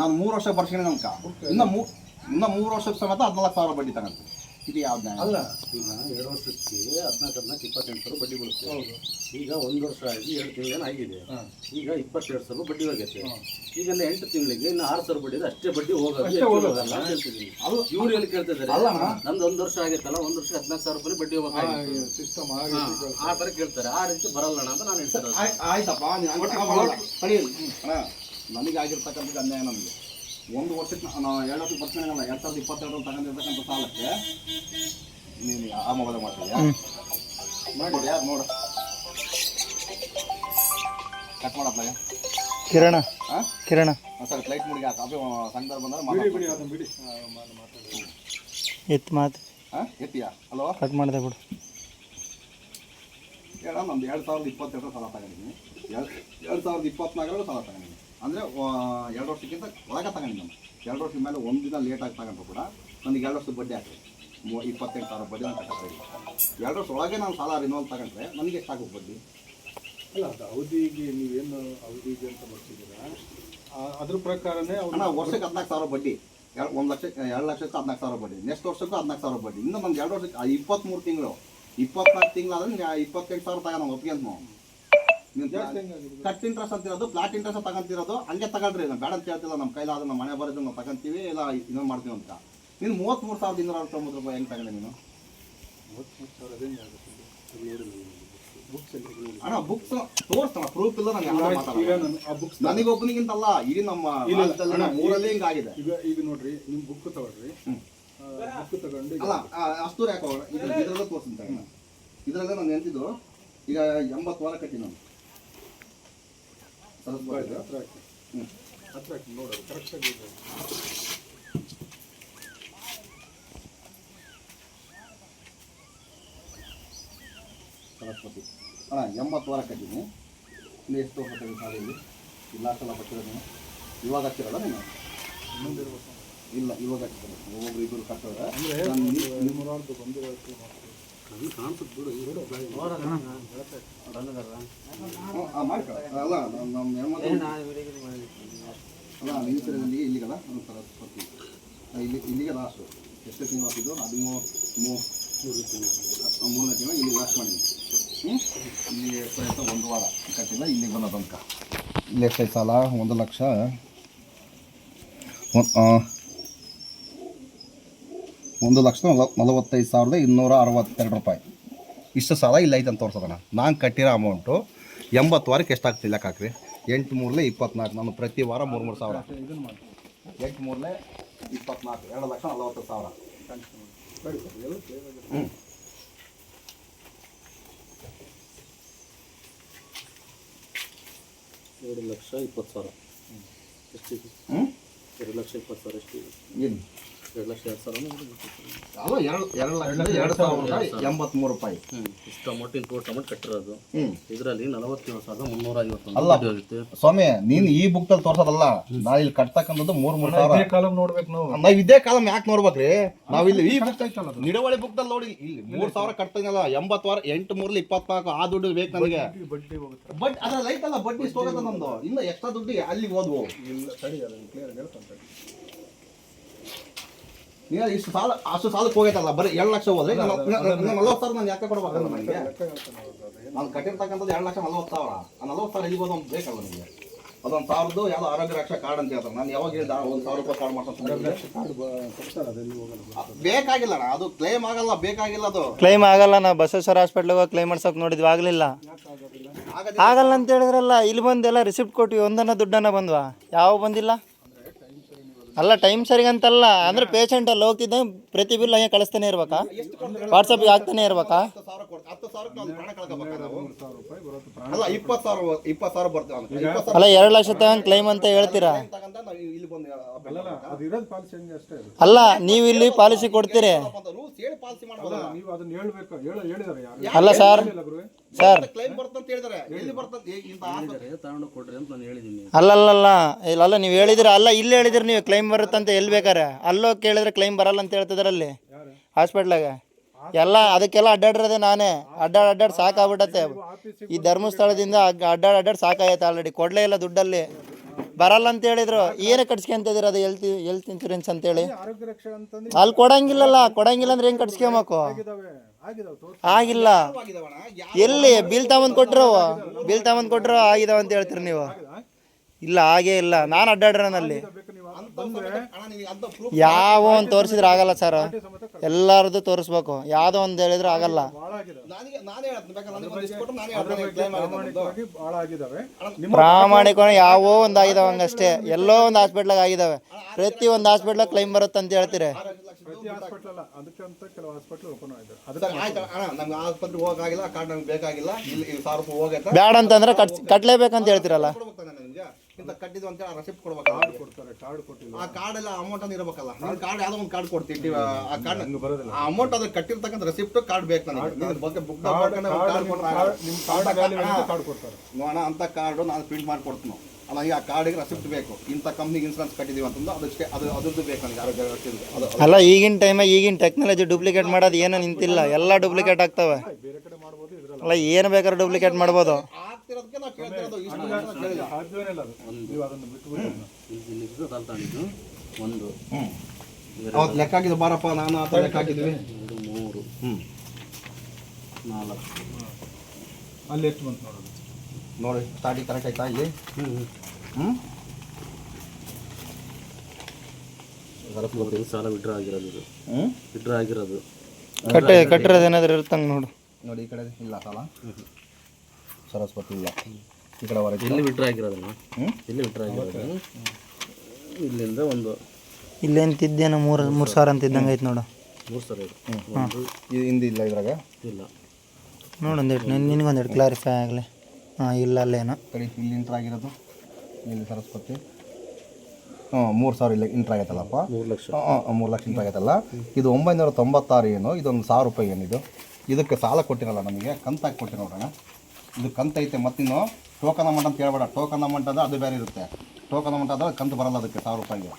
ನಾನು ಮೂರು ವರ್ಷ ಬರ್ಸ್ಕೊಂಡು ಕಾ ಇನ್ನ ಮೂ ಇನ್ನ ಮೂರು ವರ್ಷಕ್ಕೆ ಸಮೇತ ಹದಿನಾಲ್ಕು ಸಾವಿರ ಬಡ್ಡಿ ತಗೊಂಡು ಇದು ಯಾವ ನ್ಯಾಯ? ಅಲ್ಲ ಈಗ ಎರಡು ವರ್ಷಕ್ಕೆ ಹದಿನಾಲ್ಕು ಹದಿನಾಲ್ಕು ಇಪ್ಪತ್ತೆಂಟು ಸಾವಿರ ಬಡ್ಡಿ ಬರುತ್ತೆ. ಈಗ ಒಂದು ವರ್ಷ ಆಗಿ ಎರಡು ತಿಂಗಳೇನು ಆಗಿದೆ. ಈಗ ಇಪ್ಪತ್ತೆರಡು ಸಾವಿರ ಬಡ್ಡಿ ಹೋಗುತ್ತೆ ಈಗೆಲ್ಲ ಎಂಟು ತಿಂಗಳಿಗೆ ಇನ್ನು ಆರು ಸಾವಿರ ಬಡ್ಡಿ ಅಷ್ಟೇ ಬಡ್ಡಿ ಹೋಗೋದು. ಹೋಗೋದಲ್ಲ? ಇವ್ರು ಏನು ಕೇಳ್ತಿದ್ದಾರೆ? ಅಲ್ಲ ನಮ್ದು ಒಂದು ವರ್ಷ ಆಗೈತಲ್ಲ ಒಂದು ವರ್ಷ ಹದಿನಾಲ್ಕು ಸಾವಿರ ರೂಪಾಯಿ ಬಡ್ಡಿ ಹೋಗ್ಬೇಕಾಗಿತ್ತು ಸಿಸ್ಟಮ್ ಆ ಥರ ಕೇಳ್ತಾರೆ. ಆ ರೀತಿ ಬರಲ್ಲಣ ಅಂತ ನಾನು ಹೇಳ್ತಾರೆ ಆಯ್ತಪ್ಪ ನನಗೆ ಆಗಿರತಕ್ಕಂತ ಅನ್ಯಾಯ ನಮಗೆ. ಒಂದು ವರ್ಷಕ್ಕೆ ನಾನು ಎರಡು ವರ್ಷ ಬರ್ತೀನಲ್ಲ ಎರಡು ಸಾವಿರದ ಇಪ್ಪತ್ತೆರಡು ತಗೊಂಡಿರ್ತಕ್ಕಂಥ ಸಾಲಕ್ಕೆ ನೀನು ಆ ಮೊಬೈಲ್ ಮಾಡ್ತೀಯಾ ನೋಡಿ ಯಾರು ನೋಡು. ಕಟ್ ಮಾಡಪ್ಪ ಕಿರಣ. ಹಾಂ ಕಿರಣ. ಸರ್ ಫ್ಲೈಟ್ ಮುಡಿಗೆ ಹಾಕ ಅದೇ ಸಂಘದಲ್ಲಿ ಬಂದ್ರೆ ಬಿಡಿ ಬಿಡಿ ಅದನ್ನ ಬಿಡಿ. ಆ, ಮಾಡ್- ಮಾತಾಡಿ ಎತ್ತು ಮಾತು. ಹಾಂ ಎತ್ತೀಯಾ? ಹಲೋ? ಕಟ್ ಮಾಡಿದೆ ಬಿಡು. ಹೇಳ ನಮ್ದು ಎರಡು ಸಾವಿರದ ಇಪ್ಪತ್ತೆರಡು ಸಾಲ ತಗೊಂಡಿದ್ದೀನಿ. ಎರಡು ಎರಡು ಸಾವಿರದ ಇಪ್ಪತ್ನಾಲ್ಕರಲ್ಲಿ ಸಾಲ ತಗೊಂಡಿದ್ದೀನಿ. ಅಂದರೆ ಎರಡು ವರ್ಷಕ್ಕಿಂತ ಒಳಗೆ ತಗೊಂಡು ಎರಡು ವರ್ಷದ ಮೇಲೆ ಒಂದು ದಿನ ಲೇಟಾಗಿ ತಗೊಂಡ್ರು ಕೂಡ ನನಗೆ ಎರಡು ವರ್ಷದ ಬಡ್ಡಿ ಹಾಕಿ ಮೂ ಇಪ್ಪತ್ತೆಂಟು ಸಾವಿರ ಬಡ್ಡಿ ನಾನು ಕಟ್ಟಕ್ಕೆ ಎರಡು ವರ್ಷ ಒಳಗೆ ನಾನು ಸಾಲ ರಿನೋಲ್ ತಗೊಂಡ್ರೆ ನನಗೆ ಎಷ್ಟು ಹಾಕಬೇಕು ಬಡ್ಡಿ. ಅಲ್ಲ ಅದು ಅವಧಿಗೆ ನೀವೇನು ಅವಧಿಗೆ ಅಂತ ಬರ್ತಿದ್ದೀರಾ ಅದ್ರ ಪ್ರಕಾರನೇ ಅವ್ರನ್ನ ವರ್ಷಕ್ಕೆ ಹದಿನಾಲ್ಕು ಸಾವಿರ ಬಡ್ಡಿ. ಎರಡು ಒಂದು ಲಕ್ಷ ಎರಡು ಲಕ್ಷಕ್ಕೆ ಹದಿನಾಲ್ಕು ಸಾವಿರ ಬಡ್ಡಿ. ನೆಕ್ಸ್ಟ್ ವರ್ಷಕ್ಕೂ ಹದಿನಾಲ್ಕು ಸಾವಿರ ಬಡ್ಡಿ. ಇನ್ನು ನಮ್ಮ ಎರಡು ವರ್ಷಕ್ಕೆ ಇಪ್ಪತ್ತ್ಮೂರು ತಿಂಗಳು. ಇಪ್ಪತ್ನಾಲ್ಕು ತಿಂಗಳಾದ್ರೆ ಇಪ್ಪತ್ತೆಂಟು ಸಾವಿರ ತಗೊಂಡು ಒಪ್ಪಿಗೆ ನಾವು ಜಾಸ್ತಿ ಹೆಂಗಾಗಿದೆ? ಕಟ್ ಇಂಟ್ರೆಸ್ಟ್ ಅಂತಿರೋದು ಫ್ಲಾಟ್ ಇಂಟ್ರೆಸ್ಟ್ ತಗೊಂತಿರೋದು ಹಂಗೆ ತಗೊಳ್ರಿ ನಾವು ಬೇಡ ಅಂತ ಹೇಳ್ತಿಲ್ಲ ನಮ್ಮ ಕೈಲಾದ್ರೆ ನಮ್ಮ ಮನೆ ಬರೋದು ನಾವು ತಗೊಂತೀವಿ ಇಲ್ಲ ಇನ್ನೊಂದು ಮಾಡ್ತೀವಿ ಅಂತ. ನೀನು ಮೂವತ್ತ್ಮೂರು ಸಾವಿರದ ಇನ್ನೂರ ಅರವತ್ತೊಂಬತ್ತು ರೂಪಾಯಿ ಹೆಂಗೆ ತಗೊಂಡೆ ನೀನು. ಅಣ್ಣ ಬುಕ್ಸ್ ತೋರಿಸ್ತಾನ ಪ್ರೂಫ್ ಇಲ್ಲ ನನಗೆ ನನಗೊಬ್ಬನಿಗಿಂತಲ್ಲ ನಮ್ಮ ಇಲ್ಲ, ನಮ್ಮ ಹಿಂಗಾಗಿದೆ ಈಗ ಈಗ ನೋಡ್ರಿ ನಿಮ್ ಬುಕ್ ತಗೊಳ್ರಿ. ಬುಕ್ ತಗೊಂಡು ಅಲ್ಲ ಅಷ್ಟು ಯಾಕೆ ಹೋಗೋಣ ಇದ್ರ ಇದ್ರಲ್ಲೇ ತೋರಿಸ್ತೀನಿ. ಇದ್ರಲ್ಲೇ ನಾನು ನೆನ್ತಿದ್ದು ಈಗ ಎಂಬತ್ತು ವಾರ ಕಟ್ಟಿ ನಾನು. ಸರಸ್ವತಿ ಹತ್ರ ಹಾಕಿ ಹತ್ರ ಹಾಕಿ ನೋಡೋದು ಕರೆಕ್ಟಾಗಿ ಸರಸ್ವತಿ ಅಣ್ಣ ಎಂಬತ್ತು ವಾರ ಕಟ್ಟಿದ್ದೀನಿ. ಇನ್ನು ಎಷ್ಟು ವರ್ಷ ಕಟ್ಟಿ ಶಾಲೆಯಲ್ಲಿ? ಇಲ್ಲ ಕಟ್ಟಿರೋದು ನೀನು? ಇವಾಗ ಹಚ್ಚಿರಲ್ಲ ನೀನು? ಇಲ್ಲ ಇವಾಗ ಹಚ್ಚಿರೋದು. ಒಬ್ಬರು ಇಬ್ಬರು ಕಟ್ಟೋದ್ರೆ ಅಂದ್ರೆ ನಮ್ಮ ನಮ್ಮ ಅಲ್ಲ ನಿಲ್ಸಿರಲ್ಲಿ ಇಲ್ಲಿಗಲ್ಲ ಅದು ಸರಸ್ವತಿ ಆ, ಇಲ್ಲಿ ಇಲ್ಲಿಗೆ ಲಾಸ್ಟು ಎಷ್ಟು ತಿಂಗಳು ಹಾಕಿದ್ದು ಹದಿಮೂರು ಮೂ ಮೂರನೇ ತಿಂಗಳು ಇಲ್ಲಿ ಲಾಸ್ಟ್ ಮಾಡಿದ್ವಿ ಹ್ಞೂ ಇಲ್ಲಿ ಪ್ರಯತ್ನ ಒಂದು ವಾರ ಕಟ್ಟಿಲ್ಲ ಇಲ್ಲಿಗೆ ಬಂದ ತನಕ ಇಲ್ಲಿ ಎಷ್ಟೈತೆ ಸಾಲ ಒಂದು ಲಕ್ಷ ಒಂದ್- ಲಕ್ಷದ ನಲ- ನಲವತ್ತೈದು ಸಾವಿರದ ಇನ್ನೂರ ಅರವತ್ತೆರಡು ರೂಪಾಯಿ. ಇಷ್ಟು ಸಾಲ ಇಲ್ಲ ಐತೆ ಅಂತ ತೋರಿಸೋದಣ್ಣ. ನಾನು ಕಟ್ಟಿರೋ ಅಮೌಂಟು ಎಂಬತ್ತು ವಾರಕ್ಕೆ ಎಷ್ಟಾಗ್ತಿಲ್ಲ ಲೆಕ್ಕ ಹಾಕ್ರಿ. ಎಂಟು ಮೂರಲೆ ಇಪ್ಪತ್ನಾಲ್ಕು. ನಾನು ಪ್ರತಿ ವಾರ ಮೂರು ಮೂರು ಸಾವಿರ ಎಂಟು ಮೂರಲೆ ಇಪ್ಪತ್ನಾಲ್ಕು. ಎರಡು ಲಕ್ಷ ನಲವತ್ತು ಸಾವಿರ. ಆಗಿದೆ. ಎರಡು ಲಕ್ಷ ಇಪ್ಪತ್ತು ಸಾವಿರ. ಎಷ್ಟಿದೆ? ಹ್ಞೂ ಎರಡು ಲಕ್ಷ ಇಪ್ಪತ್ತು ಸಾವಿರ ಎಷ್ಟಿದೆ? ಏನು? ಎರಡು ಲಕ್ಷ ಎರಡು ಸಾವಿರ ಅಲ್ಲ ಎರಡು ಎರಡು ಲಕ್ಷ ಎರಡು ಸಾವಿರದ ಎಂಬತ್ತ್ಮೂರು ರೂಪಾಯಿ. ಇಷ್ಟು ಅಮೌಂಟ್ ಇನ್ ಅಮೌಂಟ್ ಕಟ್ಟಿರೋದು. ಇದರಲ್ಲಿ ನಲವತ್ತೇಳು ಸಾವಿರದ ಮುನ್ನೂರ ಐವತ್ತೊಂದು ಅಲ್ಲ. ಸ್ವಾಮಿ ನೀನು ಈ ಬುಕ್ದಲ್ಲಿ ತೋರ್ಸೋದಲ್ಲ ನಾ ಇಲ್ಲಿ ಕಟ್ತಕ್ಕಂಥದ್ದು ಮೂರ್ ಮೂರು ಸಾವಿರ. ನಾವ್ ಕಾಲಮ್ ನೋಡ್ಬೇಕು ನಾವು. ನಾವು ಇದೇ ಕಾಲಮ್ ಯಾಕೆ ನೋಡ್ಬೇಕ್ರಿ? ನಾವು ಇಲ್ಲಿ ಈ ಬುಕ್ ನಿಡವಳಿ ಬುಕ್ದಲ್ಲಿ ನೋಡಿ ಇಲ್ಲಿ ಮೂರು ಸಾವಿರ ಕಟ್ತಾ ಎಂಬತ್ತು ವಾರ ಎಂಟು ಮೂರ್ಲಿ ಇಪ್ಪತ್ನಾಲ್ಕು ಆ ದುಡ್ಡು ಬೇಕು ನನಗೆ. ಬಡ್ಡಿ- ಬಟ್ ಅದ್ರಲ್ಲಿ ಐತಲ್ಲ ಬಡ್ಡಿ ಸ್ಟೋರ್ ನಮ್ದು. ಇನ್ನು ಎಕ್ಸ್ಟ್ರಾ ದುಡ್ಡು ಅಲ್ಲಿಗೆ ಹೋದ್ವು? ಇಲ್ಲ ಸರಿ ಅದನ್ನು ಕ್ಲಿಯರ್ ಹೇಳ್ತಾನೆ ನೀವು ಇಷ್ಟು ಸಾಲ ಅಷ್ಟು ಸಾಲಕ್ಕೆ ಹೋಗೈತಲ್ಲ ಬರೀ ಎರಡು ಲಕ್ಷ ಹೋದ್ರೆ ನಲ್ವತ್ತು ಸಾವಿರ ನಾನು ಯಾಕೆ ಕೊಡ್ಬೇಕಲ್ಲ ನನಗೆ? ನಾನು ಕಟ್ಟಿರ್ತಕ್ಕಂಥದ್ದು ಎರಡು ಲಕ್ಷ ನಲ್ವತ್ತು ಸಾವಿರ. ಆ ನಲ್ವತ್ತು ಸಾವಿರ ಎಲ್ಲಿಗೆ ಒಂದು ಬೇಕಲ್ಲ ನನಗೆ ಅದೊಂದು ಸಾವಿರದ್ದು ಯಾವುದೋ ಆರೋಗ್ಯ ರಕ್ಷಾ ಕಾರ್ಡ್ ಅಂತ ಹೇಳ್ತಾರೆ. ನಾನು ಯಾವಾಗ ಹೇಳಿದ ಒಂದು ಸಾವಿರ ರೂಪಾಯಿ ಕಾರ್ಡ್ ಮಾಡ್ಸೋದು ಬೇಕಾಗಿಲ್ಲ ಅಣ್ಣ ಅದು ಕ್ಲೇಮ್ ಆಗಲ್ಲ ಬೇಕಾಗಿಲ್ಲ ಅದು. ಕ್ಲೈಮ್ ಆಗಲ್ಲ ನಾ ಬಸವೇಶ್ವರ ಹಾಸ್ಪಿಟ್ಲಿಗೆ ಹೋಗಿ ಕ್ಲೈಮ್ ಮಾಡ್ಸೋಕೆ ನೋಡಿದ್ವಿ ಆಗಲಿಲ್ಲ. ಆಗಲ್ಲ ಅಂತ ಹೇಳಿದ್ರಲ್ಲ ಇಲ್ಲಿ ಬಂದೆಲ್ಲ ರಿಸಿಪ್ಟ್ ಕೊಟ್ಟು ಒಂದನ್ನ ದುಡ್ಡನ್ನ ಬಂದ್ವಾ? ಯಾವ ಬಂದಿಲ್ಲ? ಅಲ್ಲ ಟೈಮ್ ಸರಿಗಂತಲ್ಲ. ಅಂದ್ರೆ ಪೇಷಂಟ್ ಅಲ್ಲಿ ಹೋಗ್ತಿದ್ದ ಪ್ರತಿ ಬಿಲ್ ಹಂಗೆ ಕಳಿಸ್ತಾನೆ ಇರ್ಬೇಕಾ? ವಾಟ್ಸಪ್ಗೆ ಹಾಕ್ತಾನೆ ಇರ್ಬೇಕಾ? ಅಲ್ಲ ಎರಡು ಲಕ್ಷ ತಗೊಂಡ್ ಕ್ಲೈಮ್ ಅಂತ ಹೇಳ್ತೀರಾ? ಸಾವಿರ ಇಲ್ಲಿ ಬಂದು ಅಲ್ಲಲ್ಲ ಅದು ಇರೋದು ಪಾಲಿಸಿ ಅಷ್ಟೇ ಅಲ್ಲ ನೀವು ಇಲ್ಲಿ ಪಾಲಿಸಿ ಕೊಡ್ತೀರಿ. ಅಲ್ಲ ಸರ್ ಸರ್ ಅಲ್ಲ ಅಲ್ಲ ಅಲ್ಲ ಇಲ್ಲ ಅಲ್ಲ ನೀವು ಹೇಳಿದಿರ ಅಲ್ಲ ಇಲ್ಲಿ ಹೇಳಿದಿರ ನೀವು ಕ್ಲೈಮ್ ಬರುತ್ತೆ ಅಂತ ಎಲ್ಲಿ ಬೇಕಾರೆ? ಅಲ್ಲೋಗಿ ಕೇಳಿದ್ರೆ ಕ್ಲೈಮ್ ಬರಲ್ಲ ಅಂತ ಹೇಳ್ತಿದಾರೆ ಅಲ್ಲಿ ಹಾಸ್ಪಿಟ್ಲಾಗ ಎಲ್ಲ ಅದಕ್ಕೆಲ್ಲ ಅಡ್ಡಾಡಿರೋದೆ ನಾನೇ. ಅಡ್ಡಾಡ್ ಅಡ್ಡಾಡ್ ಸಾಕಾಗ್ಬಿಟ್ಟತ್ತೆ. ಈ ಧರ್ಮಸ್ಥಳದಿಂದ ಅಡ್ಡಾಡ ಅಡ್ಡಾಡ್ ಸಾಕಾಗೈತೆ ಆಲ್ರೆಡಿ ಕೊಡಲೇ ಇಲ್ಲ ದುಡ್ಡಲ್ಲಿ. ಬರಲ್ಲ ಅಂತ ಹೇಳಿದ್ರು. ಏನೇ ಕಟ್ಸ್ಕೊಂತಿದ್ದೀರ ಅದು ಹೆಲ್ತ್ ಹೆಲ್ತ್ ಇನ್ಸೂರೆನ್ಸ್ ಅಂತೇಳಿ. ಅಲ್ಲಿ ಕೊಡಂಗಿಲ್ಲಲ್ಲ. ಕೊಡಂಗಿಲ್ಲ ಅಂದ್ರೆ ಹೆಂಗ್ ಕಟ್ಸ್ಕೊಬೇಕು? ಆಗಿಲ್ಲ. ಎಲ್ಲಿ? ಬಿಲ್ ತಗೊಂಡ್ ಕೊಟ್ರು. ಬಿಲ್ ತಗೊಂಡ್ ಕೊಟ್ರು ಆಗಿದಾವ ಅಂತ ಹೇಳ್ತೀರಿ ನೀವು? ಇಲ್ಲ, ಹಾಗೇ ಇಲ್ಲ. ನಾನು ಅಡ್ಡಾಡ್ರನಲ್ಲಿ. ಯಾವ ಒಂದು ತೋರಿಸಿದ್ರೆ ಆಗಲ್ಲ ಸರ್ ಎಲ್ಲರದ್ದು ತೋರಿಸ್ಬೇಕು. ಯಾವುದೋ ಒಂದು ಹೇಳಿದ್ರೆ ಆಗಲ್ಲ. ಪ್ರಾಮಾಣಿಕ ಯಾವ ನನಗೆ ನಾನೇ ಹೇಳ್ತೀನಿ. ಬೇಕಾದ್ರೆ ನನಗೆ ಒಂದು ಪ್ರಾಮಾಣಿಕವಾಗಿ ಆಗಿದಾವೆ. ನಿಮ್ಮ ಪ್ರಾಮಾಣಿಕವಾಗಿ ಯಾವೋ ಒಂದು ಆಗಿದಾವ ಹಂಗಷ್ಟೇ ಎಲ್ಲೋ ಒಂದು ಹಾಸ್ಪಿಟ್ಲಾಗ ಆಗಿದಾವೆ. ಪ್ರತಿ ಒಂದು ಹಾಸ್ಪಿಟ್ಲಾಗ ಕ್ಲೈಮ್ ಬರುತ್ತೆ ಅಂತ ಹೇಳ್ತೀರಿ. ಪ್ರತಿ ಹಾಸ್ಪಿಟ್ಲ್ ಅಲ್ಲ ಅದಕ್ಕಂತ ಕೆಲವು ಹಾಸ್ಪಿಟ್ಲ್ ಓಪನ್ ಆಗಿದೆ. ಸರ್ ಅದಕ್ಕೆ ಆಯ್ತು. ಅಣ್ಣ ನಮ್ಗೆ ಆಸ್ಪತ್ರೆಗೆ ಹೋಗಾಗಿಲ್ಲ ಕಾರ್ಡ್ ನಮ್ಗೆ ಬೇಕಾಗಿಲ್ಲ. ಇಲ್ಲಿ ಇಲ್ಲಿ ಸಾವಿರ ರೂಪಾಯಿ ಹೋಗೈತೆ. ಬ್ಯಾಡ ಅಂತಂದ್ರೆ ಕಟ್ಸ್ ಕಟ್ಲೇಬೇಕಂತ ಹೇಳ್ತೀರಲ್ಲ. ಕೊಡ್ಬೇಕು ಇಂಥ ಕಟ್ಟಿದ್ದು ಅಂತ ರೆಸಿಪ್ಟ್ ಕೊಡ್ಬೇಕಲ್ಲ ಕೊಡ್ತಾರೆ ಕಾರ್ಡ್ ಕೊಟ್ಟಿಲ್ಲ. ಆ ಕಾರ್ಡ್ ಎಲ್ಲ ಅಮೌಂಟ್ ಅಂತ ಇರಬೇಕಲ್ಲ? ನಾನು ಕಾರ್ಡ್ ಯಾವ್ದೋ ಒಂದು ಕಾರ್ಡ್ ಕೊಡ್ತೀವಿ ಆ ಕಾರ್ಡ್ ಹಂಗೆ ಬರೋದಿಲ್ಲ. ಆ ಅಮೌಂಟ್ ಅದ್ರ ಕಟ್ಟಿರ್ತಕ್ಕಂಥ ರೆಸಿಪ್ಟ್ ಕಾರ್ಡ್ ಬೇಕು ನನಗೆ. ನಿನ್ನ ಬಗ್ಗೆ ಬುಕ್ ಕಾರ್ಡ್ ಕಾರ್ಡ್ ನಿಮ್ಮ ಕಾರ್ಡ್ ಕಾರ್ಡ್ ಕೊಡ್ತಾರೆ. ನೋಡೋಣ ಅಂತ ಕಾರ್ಡು ನಾನು ಪ್ರಿಂಟ್ ಮಾಡಿ ಕೊಡ್ತೀನಿ ಅಲ್ಲ ಈಗ ಆ ಕಾರ್ಡಿಗೆ ರೆಸಿಪ್ಟ್ ಬೇಕು. ಇಂಥ ಕಂಪ್ನಿಗೆ ಇನ್ಸೂರೆನ್ಸ್ ಕಟ್ಟಿದೀವಿ ಅಂತಂದು ಅದಕ್ಕೆ ಅದು ಅದ್ರದ್ದು ಬೇಕು ನನಗೆ. ಆರೋಗ್ಯ ಅದು ಅದು- ಅಲ್ಲ ಈಗಿನ ಟೈಮ್ ಈಗಿನ ಟೆಕ್ನಾಲಜಿ ಡೂಪ್ಲಿಕೇಟ್ ಮಾಡೋದು ಏನೂ ನಿಂತಿಲ್ಲ. ಎಲ್ಲ ಡೂಪ್ಲಿಕೇಟ್ ಆಗ್ತವೆ. ಬೇರೆ ಕಡೆ ಮಾಡ್ಬೋದು ಇದ್ರಲ್ಲಿ. ಅಲ್ಲ ಏನು ಬೇಕಾದ್ರೂ ಡೂಪ್ಲಿಕೇಟ್ ಮಾಡ್ಬೋದು. ಆಗ್ತಿರೋದಕ್ಕೆ ನಾವು ಕೇಳ್ತಿರೋದು ಇಷ್ಟು ಅಂತ ಕೇಳಿಲ್ಲ. ಸಾಧ್ಯವೇ ಇಲ್ಲ ಅದು. ನೀವು ಅದನ್ನು ಬಿಟ್ಬಿಡಿ ಅದನ್ನ. ಇಲ್ಲಿ ಒಂದು. ಅವತ್ತು ಲೆಕ್ಕ ಹಾಕಿದ್ದು ಬಾರಪ್ಪ ನಾನು ಆ ಥರ ಲೆಕ್ಕ ಹಾಕಿದ್ವಿ. ಎರಡು ಮೂರು. ಹ್ಞೂ ನಾಲ್ಕು. ಅಲ್ಲಿ ಎಷ್ಟು ಬಂತು ನೋಡೋದು ನೋಡಿ ತಾಡಿ ಕರೆಕ್ಟ್ ಆಯ್ತಾ ಇಲ್ಲಿ? ಹ್ಞೂ ಹ್ಞೂ ಇದು ಸಾಲ ವಿಡ್ರಾ ಆಗಿರೋದು ಇದು. ಹ್ಞೂ ವಿಡ್ರಾ ಆಗಿರೋದು. ಕಟ್ಟಿ ಕಟ್ಟಿರೋದು ಏನಾದ್ರು ಇರ್ತಂಗೆ ನೋಡು. ನೋಡಿ ಈ ಕಡೆ ಇಲ್ಲ ಸಾಲ. ಸರಸ್ವತಿ ಇಲ್ಲ. ಈ ಕಡೆ ಹೊರಗೆ ಇಲ್ಲಿ ವಿಡ್ರಾ ಆಗಿರೋದನ್ನ ಇಲ್ಲಿ ವಿಡ್ರಾ ಆಗಿರೋದು? ಇಲ್ಲಿಂದ ಒಂದು ಇಲ್ಲೇನು ಅಂತಿದ್ದೇನು ಮೂರು ಮೂರು ಸಾವಿರ ಅಂತ ಇದ್ದಂಗೆ ಐತೆ ನೋಡು. ಮೂರು ಸಾವಿರ ಇದೆ. ಒಂದು ಇದು ಹಿಂದೆ ಇಲ್ಲ ಇದ್ರಾಗ? ಇಲ್ಲ. ನೋಡು ಒಂದೆರಡು ನಿನಗೊಂದು ನಿನಗೊಂದೆರಡು ಕ್ಲಾರಿಫೈ ಆಗಲಿ. ಹಾಂ ಇಲ್ಲ ಅಲ್ಲೇನೋ. ಕಡೆ ಇಲ್ಲಿ ಇಂಟ್ರ್ ಆಗಿರೋದು. ಇಲ್ಲಿ ಸರಸ್ವತಿ. ಹ್ಞೂ ಮೂರು ಸಾವಿರ ಇಲ್ಲ ಇಂಟ್ರ್ ಆಗೈತಲ್ಲಪ್ಪ? ಮೂರು ಲಕ್ಷ. ಹಾಂ ಮೂರು ಲಕ್ಷ ಇಂಟ್ರ್ ಆಗೈತಲ್ಲ? ಇದು ಒಂಬೈನೂರ ತೊಂಬತ್ತಾರು ಏನು? ಇದೊಂದು ಸಾವಿರ ರೂಪಾಯಿ ಏನಿದು ಇದಕ್ಕೆ ಸಾಲ ಕೊಟ್ಟಿರಲ್ಲ ನಮಗೆ? ಕಂತಾಗಿ ಕೊಟ್ಟಿರೋಣ ನೋಡೋಣ. ಇದು ಕಂತೈತೆ ಮತ್ತಿನ್ನು ಟೋಕನ್ ಅಮೌಂಟ್ ಅಂತ ಹೇಳ್ಬೇಡ. ಟೋಕನ್ ಅಮೌಂಟ್ ಅಂದರೆ ಅದು ಬೇರೆ ಇರುತ್ತೆ. ಟೋಕನ್ ಅಮೌಂಟ್ ಆದರೆ ಕಂತು ಬರಲ್ಲ ಅದಕ್ಕೆ ಸಾವಿರ ರೂಪಾಯಿಗೆ.